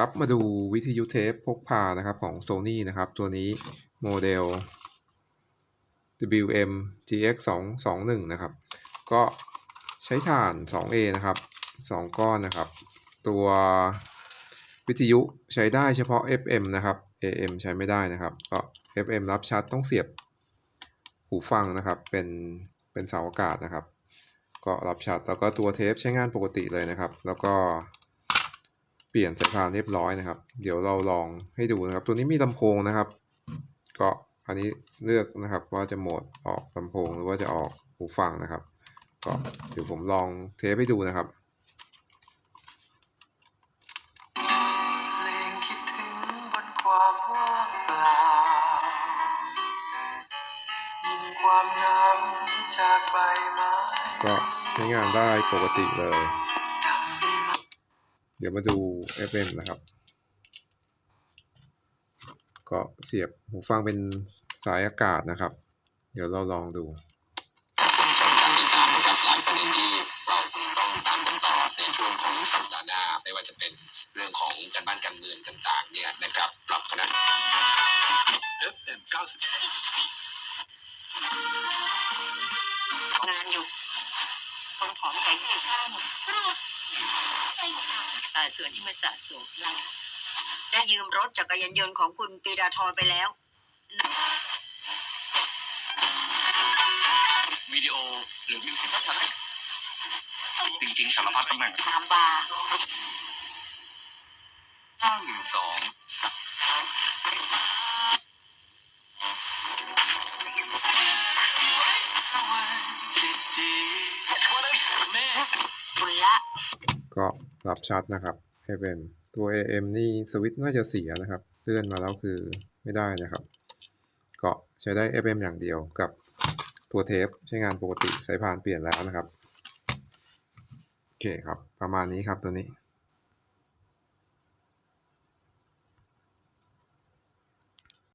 ครับมาดูวิทยุเทปพกพานะครับของ Sony นะครับ ตัวนี้โมเดล WM GX 2 2 1นะครับ ก็ใช้ฐาน 2A นะครับ 2 ก้อนนะครับ ตัววิทยุใช้ได้เฉพาะ FM นะครับ AM ใช้ไม่ได้นะครับ ก็ FM รับชัดต้องเสียบหูฟังนะครับ เป็นเป็นเสาอากาศนะครับ ก็รับชัดแล้วก็ตัวเทปใช้งานปกติเลยนะครับ แล้วก็ เปลี่ยนสายพานเรียบร้อยนะครับ เดี๋ยวเราลองให้ดูนะครับ ตัวนี้มีลำโพงนะครับ ก็อันนี้เลือกนะครับว่าจะโหมดออกลำโพงหรือว่าจะออกหูฟังนะครับ ก็เดี๋ยวผมลองเทปให้ดูนะครับเพลงคิดถึงบนความว่างเปล่ายินความเหงาจากใบไม้ก็ใช้งานได้ปกติเลยทำได้ไหม เดี๋ยวมาดู FM นะครับ ก็เสียบหูฟังเป็นสายอากาศนะครับ เดี๋ยวเราลองดูเป็นสำคัญอีกครั้งกับหลายประเด็นที่เราคงต้องตามกันต่อในช่วงของสัปดาห์หน้าไม่ว่าจะเป็นเรื่องของการบ้านการเมืองต่าง ๆ เนี่ยนะครับปรับคณะ FM 90งานอยู่คนผอมแข็งไม่ใช่เอ่อ ส่วนที่มันสะสมเราได้ยืมรถจักรยานยนต์ของคุณปีดาทรไปแล้ววิดีโอหรือมิวสิกพัฒนาจริงๆสารพัดตำแหน่งตามบาร์ห้าหนึ่งสองสามวันที่ดีแม่บุญละ ก็รับชัดนะครับ FM ตัว AM นี่สวิตช์น่าจะเสียนะครับ เลื่อนมาแล้วคือไม่ได้นะครับ ก็ใช้ได้ FM อย่างเดียวกับตัวเทปใช้งานปกติสายพานเปลี่ยนแล้วนะครับ โอเคครับ ประมาณนี้ครับตัวนี้